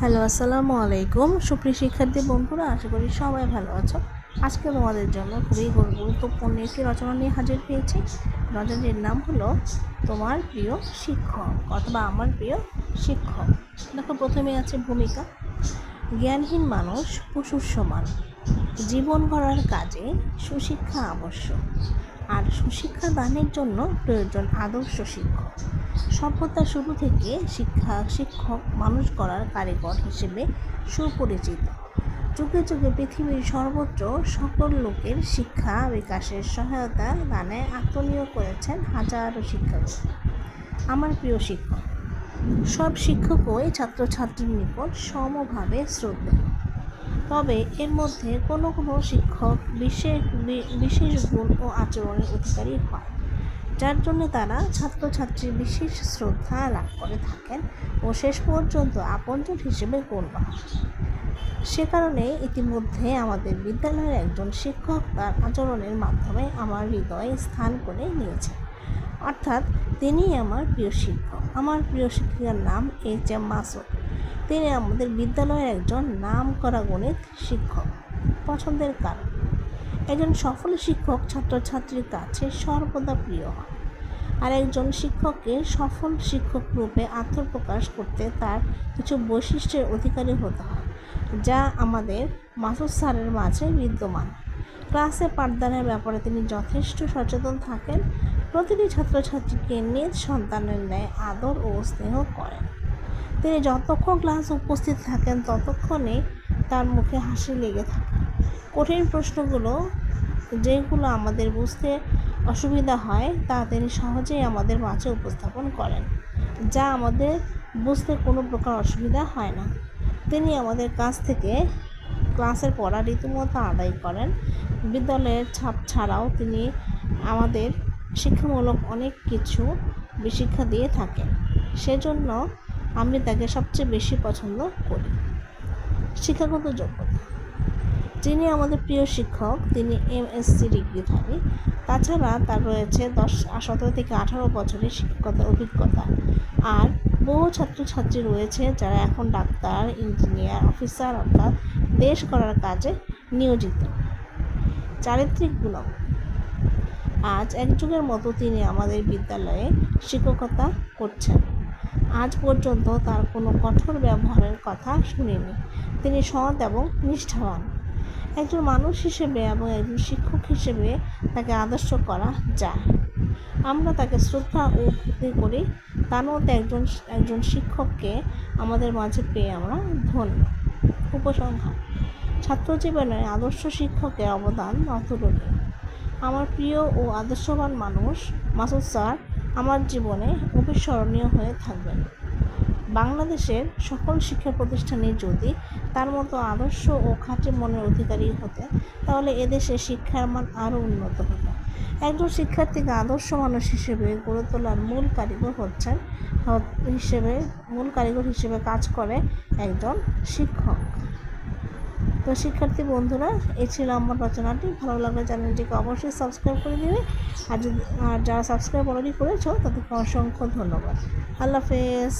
Hello, আসসালামু আলাইকুম। সুপ্রিয় শিক্ষার্থী বন্ধুরা, আশা করি সবাই ভালো আছো। আজকে তোমাদের জন্য খুবই গুরু- গুরুত্বপূর্ণ একটি রচনা নিয়ে হাজির পেয়েছি রচনাটির নাম হলো, তোমার প্রিয় শিক্ষক অথবা, আমার প্রিয় শিক্ষক দেখো, প্রথমে আছে ভূমিকা। জ্ঞানহীন মানুষ পশুর সমান। জীবন গড়ার কাজে সুশিক্ষা আবশ্যক। আর সুশিক্ষা দানের জন্য প্রয়োজন আদর্শ শিক্ষক। সভ্যতার শুরু থেকে শিক্ষা শিক্ষক মানুষ করার কারিগর হিসেবে সুপরিচিত। যুগে যুগে পৃথিবীর সর্বত্র সকল লোকের শিক্ষা বিকাশের সহায়তা দানে আত্মনিয়োগ করেছেন হাজারো শিক্ষক আমার প্রিয় শিক্ষক, সব শিক্ষকই ছাত্রছাত্রীর নিকট সমভাবে শ্রদ্ধেয় তবে এর মধ্যে কোনো কোনো শিক্ষক বিশেষ বিশেষ গুণ ও আচরণের অধিকারী হয়, যার জন্য তারা ছাত্রছাত্রীর বিশেষ শ্রদ্ধা লাভ করে থাকেন ও শেষ পর্যন্ত আপনজন হিসেবে গণ্য হয়। সে কারণে ইতিমধ্যে আমাদের বিদ্যালয়ের একজন শিক্ষক তার আচরণের মাধ্যমে আমার হৃদয়ে স্থান করে নিয়েছে অর্থাৎ তিনি আমার প্রিয় শিক্ষক। আমার প্রিয় শিক্ষিকার নাম এইচ এম মাসুদ। তিনি আমাদের বিদ্যালয়ের একজন নাম করা গণিত শিক্ষক, পছন্দের কারণ। একজন সফল শিক্ষক ছাত্রছাত্রীর কাছে সর্বদা প্রিয় হয়। আর একজন শিক্ষককে সফল শিক্ষক রূপে আত্মপ্রকাশ করতে তার কিছু বৈশিষ্ট্যের অধিকারী হতে হয়, যা আমাদের মাসুদ স্যারের মাঝে বিদ্যমান। ক্লাসে পাঠদানের ব্যাপারে তিনি যথেষ্ট সচেতন থাকেন, প্রতিটি ছাত্রছাত্রীকে নিজ সন্তানের ন্যায় আদর ও স্নেহ করেন। তিনি যতক্ষণ ক্লাস উপস্থিত থাকেন, ততক্ষণে তার মুখে হাসি লেগে থাকে। কঠিন প্রশ্নগুলো যেগুলো আমাদের বুঝতে অসুবিধা হয়, তা তিনি সহজেই আমাদের মাঝে উপস্থাপন করেন, যা আমাদের বুঝতে কোনো প্রকার অসুবিধা হয় না। তিনি আমাদের কাছ থেকে ক্লাসের পড়া রীতিমতো আদায় করেন। বিদ্যালয়ের ছাপ ছাড়াও তিনি আমাদের শিক্ষামূলক অনেক কিছু শিক্ষা দিয়ে থাকেন। সেজন্য আমি তাকে সবচেয়ে বেশি পছন্দ করি। শিক্ষাগত যোগ্যতা। যিনি আমাদের প্রিয় শিক্ষক, তিনি এমএসসি ডিগ্রিধারী তাছাড়া তার রয়েছে দশ, সতেরো থেকে আঠারো বছরের শিক্ষকতার অভিজ্ঞতা। আর বহু ছাত্রছাত্রী রয়েছে যারা এখন ডাক্তার, ইঞ্জিনিয়ার, অফিসার অর্থাৎ দেশ করার কাজে নিয়োজিত। চারিত্রিক গুণক আজ এক যুগের মতো তিনি আমাদের বিদ্যালয়ে শিক্ষকতা করছেন। আজ পর্যন্ত তার কোনো কঠোর ব্যবহারের কথা শুনিনি। তিনি সৎ এবং নিষ্ঠাবান। একজন মানুষ হিসেবে এবং একজন শিক্ষক হিসেবে তাকে আদর্শ করা যায়। আমরা তাকে শ্রদ্ধা ও ভক্তি করি। তার মধ্যে একজন একজন শিক্ষককে আমাদের মাঝে পেয়ে আমরা ধন্য। উপসংহার। ছাত্র জীবনে আদর্শ শিক্ষকের অবদান অতুলনীয়। আমার প্রিয় ও আদর্শবান মানুষ, মাসুদ স্যার, আমার জীবনে অবিস্মরণীয় হয়ে থাকবেন। বাংলাদেশের সকল শিক্ষা প্রতিষ্ঠানে যদি তার মতো আদর্শ ও খাঁটি মনের অধিকারী হতে, তাহলে এদেশে শিক্ষার মান আরও উন্নত হতো একজন শিক্ষার্থীকে আদর্শ মানুষ হিসেবে গড়ে তোলার মূল কারিগর হচ্ছেন হিসেবে, মূল কারিগর হিসেবে কাজ করে একজন শিক্ষক। তো শিক্ষার্থী বন্ধুরা এ ছিল আমার রচনাটি। ভালো লাগলে চ্যানেলটিকে অবশ্যই সাবস্ক্রাইব করে দেবে। আর যদি, আর যারা সাবস্ক্রাইব অলরেডি করেছ, তাদেরকে অসংখ্য ধন্যবাদ। আল্লাহ হাফেজ।